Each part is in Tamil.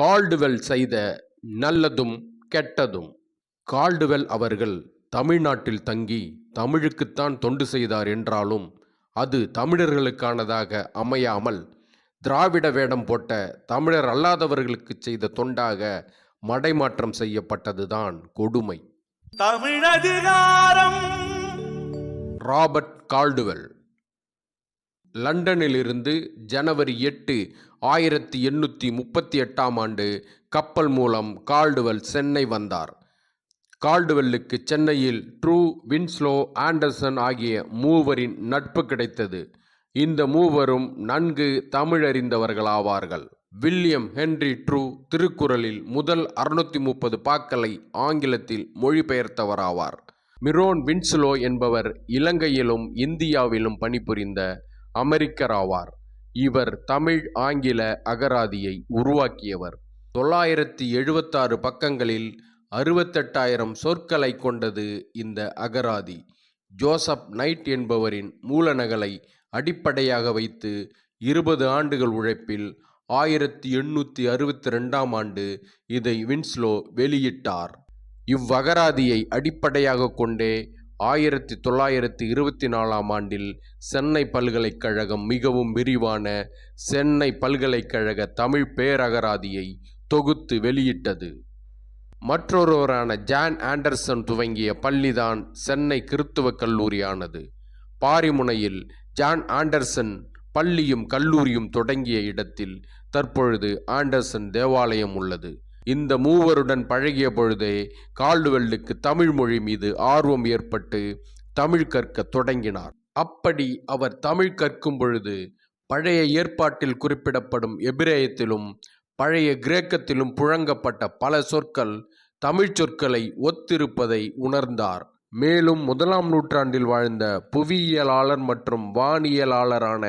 கால்டுவெல் செய்த நல்லதும் கெட்டதும். கால்டுவெல் அவர்கள் தமிழ்நாட்டில் தங்கி தமிழுக்குத்தான் தொண்டு செய்தார் என்றாலும் அது தமிழர்களுக்கானதாக அமையாமல் திராவிட வேடம் போட்ட தமிழர் அல்லாதவர்களுக்கு செய்த தொண்டாக மடைமாற்றம் செய்யப்பட்டதுதான் கொடுமை. தமிழதிகாரம். Robert Caldwell. லண்டனிலிருந்து ஜனவரி எட்டு ஆயிரத்தி எண்ணூற்றி முப்பத்தி எட்டாம் ஆண்டு கப்பல் மூலம் கால்டுவெல் சென்னை வந்தார். கால்டுவெல்லுக்கு சென்னையில் ட்ரூ வின்ஸ்லோ ஆண்டர்சன் ஆகிய மூவரின் நட்பு கிடைத்தது. இந்த மூவரும் நன்கு தமிழறிந்தவர்களாவார்கள். வில்லியம் ஹென்றி ட்ரூ திருக்குறளில் முதல் அறுநூத்தி முப்பது பாக்களை ஆங்கிலத்தில் மொழிபெயர்த்தவராவார். மிரோன் வின்ஸ்லோ என்பவர் இலங்கையிலும் இந்தியாவிலும் பணிபுரிந்த அமெரிக்கராவார். இவர் தமிழ் ஆங்கில அகராதியை உருவாக்கியவர். தொள்ளாயிரத்தி எழுபத்தாறு பக்கங்களில் அறுபத்தெட்டாயிரம் சொற்களை கொண்டது இந்த அகராதி. ஜோசப் நைட் என்பவரின் மூலநகலை அடிப்படையாக வைத்து இருபது ஆண்டுகள் உழைப்பில் ஆயிரத்தி எண்ணூற்றி அறுபத்தி ரெண்டாம் ஆண்டு இதை வின்ஸ்லோ வெளியிட்டார். இவ்வகராதியை அடிப்படையாக கொண்டே ஆயிரத்தி தொள்ளாயிரத்தி இருபத்தி நாலாம் ஆண்டில் சென்னை பல்கலைக்கழகம் மிகவும் விரிவான சென்னை பல்கலைக்கழக தமிழ் பேரகராதியை தொகுத்து வெளியிட்டது. மற்றொருவரான ஜான் ஆண்டர்சன் துவங்கிய பள்ளிதான் சென்னை கிறித்துவக் கல்லூரியானது. பாரிமுனையில் ஜான் ஆண்டர்சன் பள்ளியும் கல்லூரியும் தொடங்கிய இடத்தில் தற்பொழுது ஆண்டர்சன் தேவாலயம் உள்ளது. இந்த மூவருடன் பழகிய பொழுதே கால்டுவெல்லுக்கு தமிழ் மொழி மீது ஆர்வம் ஏற்பட்டு தமிழ் கற்க தொடங்கினார். அப்படி அவர் தமிழ் கற்கும் பொழுது பழைய ஏற்பாட்டில் குறிப்பிடப்படும் எபிரேயத்திலும் பழைய கிரேக்கத்திலும் புழங்கப்பட்ட பல சொற்கள் தமிழ் சொற்களை ஒத்திருப்பதை உணர்ந்தார். மேலும் முதலாம் நூற்றாண்டில் வாழ்ந்த புவியியலாளர் மற்றும் வானியலாளரான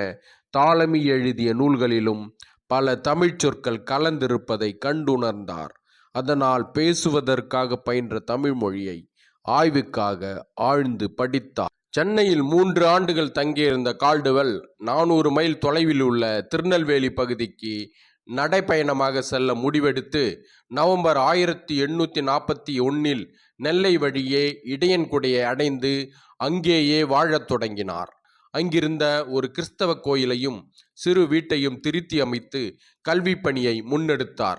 தாளமி எழுதிய நூல்களிலும் பல தமிழ்ச் சொற்கள் கலந்திருப்பதை கண்டுணர்ந்தார். அதனால் பேசுவதற்காக பயின்ற தமிழ் மொழியை ஆய்வுக்காக ஆழ்ந்து படித்தார். சென்னையில் மூன்று ஆண்டுகள் தங்கியிருந்த கால்டுவெல் நானூறு மைல் தொலைவில் உள்ள திருநெல்வேலி பகுதிக்கு நடைப்பயணமாக செல்ல முடிவெடுத்து நவம்பர் ஆயிரத்தி எண்ணூற்றி நாற்பத்தி ஒன்னில் நெல்லை வழியே இடையன்குடியை அடைந்து அங்கேயே வாழத் தொடங்கினார். அங்கிருந்த ஒரு கிறிஸ்தவ கோயிலையும் சிறு வீட்டையும் திருத்தி அமைத்து கல்வி பணியை முன்னெடுத்தார்.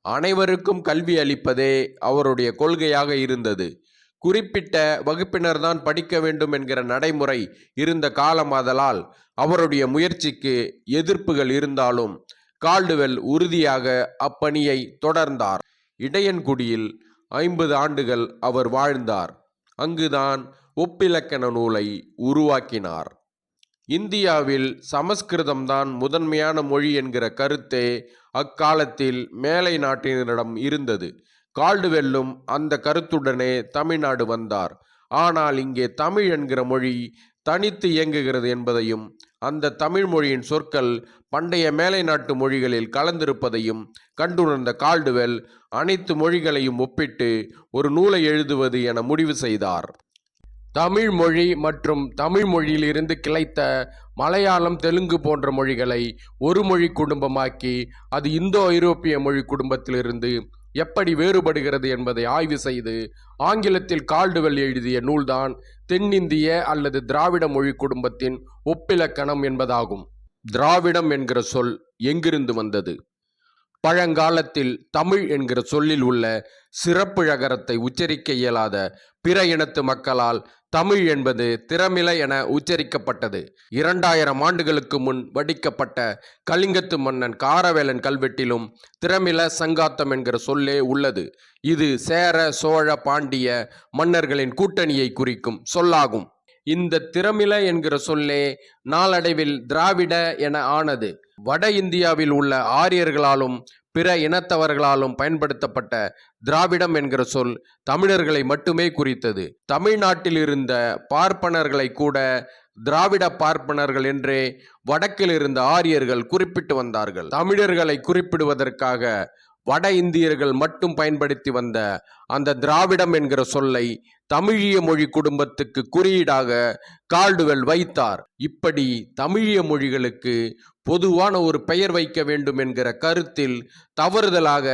அனைவருக்கும் கல்வி அளிப்பதே அவருடைய கொள்கையாக இருந்தது. குறிப்பிட்ட வகுப்பினர்தான் படிக்க வேண்டும் என்கிற நடைமுறை இருந்த காலமாதலால் அவருடைய முயற்சிக்கு எதிர்ப்புகள் இருந்தாலும் கால்டுவெல் உறுதியாக அப்பணியை தொடர்ந்தார். இடையன்குடியில் ஐம்பது ஆண்டுகள் அவர் வாழ்ந்தார். அங்குதான் ஒப்பிலக்கண நூலை உருவாக்கினார். இந்தியாவில் சமஸ்கிருதம்தான் முதன்மையான மொழி என்கிற கருத்தே அக்காலத்தில் மேலை நாட்டினரிடம் இருந்தது. கால்டுவெல்லும் அந்த கருத்துடனே தமிழ்நாடு வந்தார். ஆனால் இங்கே தமிழ் என்கிற மொழி தனித்து இயங்குகிறது என்பதையும் அந்த தமிழ் மொழியின் சொற்கள் பண்டைய மேலை நாட்டு மொழிகளில் கலந்திருப்பதையும் கண்டுணர்ந்த கால்டுவெல் அனைத்து மொழிகளையும் ஒப்பிட்டு ஒரு நூலை எழுதுவது என முடிவு செய்தார். தமிழ் மொழி மற்றும் தமிழ் மொழியிலிருந்து கிளைத்த மலையாளம் தெலுங்கு போன்ற மொழிகளை ஒரு மொழி குடும்பமாக்கி அது இந்தோ ஐரோப்பிய மொழி குடும்பத்திலிருந்து எப்படி வேறுபடுகிறது என்பதை ஆய்வு செய்து ஆங்கிலத்தில் கால்டுவெல் எழுதிய நூல்தான் தென்னிந்திய அல்லது திராவிட மொழி குடும்பத்தின் ஒப்பிலக்கணம் என்பதாகும். திராவிடம் என்கிற சொல் எங்கிருந்து வந்தது? பழங்காலத்தில் தமிழ் என்கிற சொல்லில் உள்ள சிறப்புழகரத்தை உச்சரிக்க இயலாத பிற இனத்து மக்களால் தமிழ் என்பது திறமில என உச்சரிக்கப்பட்டது. இரண்டாயிரம் ஆண்டுகளுக்கு முன் வடிக்கப்பட்ட கலிங்கத்து மன்னன் காரவேலன் கல்வெட்டிலும் திறமில சங்காத்தம் என்கிற சொல்லே உள்ளது. இது சேர சோழ பாண்டிய மன்னர்களின் கூட்டணியை குறிக்கும் சொல்லாகும். இந்த திறமில என்கிற சொல்லே நாளடைவில் திராவிட என ஆனது. வட இந்தியாவில் உள்ள ஆரியர்களாலும் பிற இனத்தவர்களாலும் பயன்படுத்தப்பட்ட திராவிடம் என்கிற சொல் தமிழர்களை மட்டுமே குறித்தது. தமிழ்நாட்டில் இருந்த பார்ப்பனர்களை கூட திராவிட பார்ப்பனர்கள் என்றே வடக்கில் இருந்த ஆரியர்கள் குறிப்பிட்டு வந்தார்கள். தமிழர்களை குறிப்பிடுவதற்காக வட இந்தியர்கள் மட்டும் பயன்படுத்தி வந்த அந்த திராவிடம் என்கிற சொல்லை தமிழிய மொழி குடும்பத்துக்கு குறியீடாக கால்டுவெல் வைத்தார். இப்படி தமிழிய மொழிகளுக்கு பொதுவான ஒரு பெயர் வைக்க வேண்டும் என்கிற கருத்தில் தவறுதலாக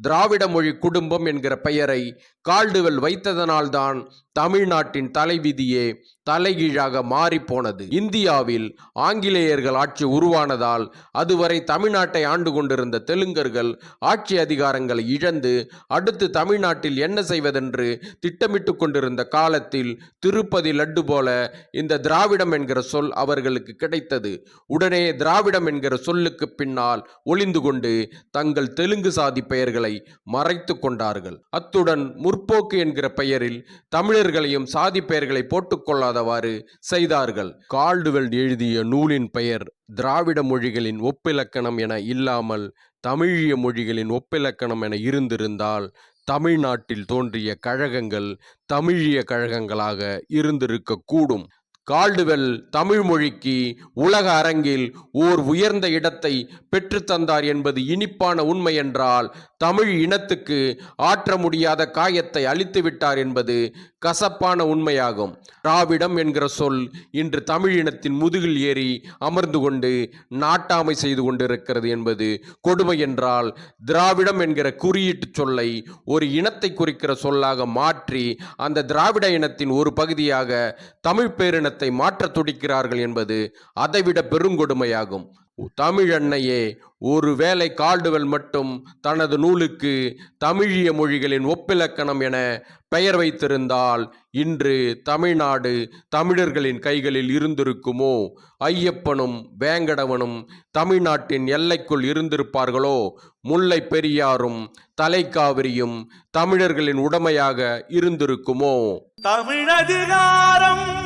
திராவிட மொழி குடும்பம் என்கிற பெயரை கால்டுவெல் வைத்ததனால்தான் தமிழ்நாட்டின் தலைவிதியே தலைகீழாக மாறிப்போனது. இந்தியாவில் ஆங்கிலேயர்கள் ஆட்சி உருவானதால் அதுவரை தமிழ்நாட்டை ஆண்டு கொண்டிருந்த தெலுங்கர்கள் ஆட்சி அதிகாரங்களை இழந்து அடுத்து தமிழ்நாட்டில் என்ன செய்வதென்று திட்டமிட்டு கொண்டிருந்த காலத்தில் திருப்பதி லட்டு போல இந்த திராவிடம் என்கிற சொல் அவர்களுக்கு கிடைத்தது. உடனே திராவிட திராவிடம் என்கிற சொல்லுக்கு பின்னால் ஒளிந்து கொண்டு தங்கள் தெலுங்கு சாதி பெயர்களை மறைத்து கொண்டார்கள். அத்துடன் முற்போக்கு என்கிற பெயரில் தமிழர்களையும் சாதி பெயர்களை போட்டுக்கொள்ளாதவாறு செய்தார்கள். கால்டுவெல் எழுதிய நூலின் பெயர் திராவிட மொழிகளின் ஒப்பிலக்கணம் என இல்லாமல் தமிழிய மொழிகளின் ஒப்பிலக்கணம் என இருந்திருந்தால் தமிழ்நாட்டில் தோன்றிய கழகங்கள் தமிழிய கழகங்களாக இருந்திருக்கக்கூடும். கால்டுவெல் தமிழ் மொழிக்கு உலக அரங்கில் ஓர் உயர்ந்த இடத்தை பெற்றுத்தந்தார் என்பது இனிப்பான உண்மை என்றால் தமிழ் இனத்துக்கு ஆற்ற முடியாத காயத்தை அளித்துவிட்டார் என்பது கசப்பான உண்மையாகும். திராவிடம் என்கிற சொல் இன்று தமிழ் இனத்தின் முதுகில் ஏறி அமர்ந்து கொண்டு நாட்டாமை செய்து கொண்டிருக்கிறது என்பது கொடுமை என்றால் திராவிடம் என்கிற குறியீட்டு சொல்லை ஒரு இனத்தை குறிக்கிற சொல்லாக மாற்றி அந்த திராவிட இனத்தின் ஒரு பகுதியாக தமிழ் பேரின பேரினத்தை மாற்றத் துடிக்கிறார்கள் என்பது அதைவிட பெருங்கொடுமையாகும். தமிழன்னையே ஒருவேளை கால்டுவெல் மட்டும் தனது நூலுக்கு தமிழிய மொழிகளின் ஒப்பிலக்கணம் என பெயர் வைத்திருந்தால் இன்று தமிழ்நாடு தமிழர்களின் கைகளில் இருந்திருக்குமோ? ஐயப்பனும் வேங்கடவனும் தமிழ்நாட்டின் எல்லைக்குள் இருந்திருப்பார்களோ? முல்லை பெரியாரும் தலைக்காவிரியும் தமிழர்களின் உடமையாக இருந்திருக்குமோ? தமிழதிகாரம்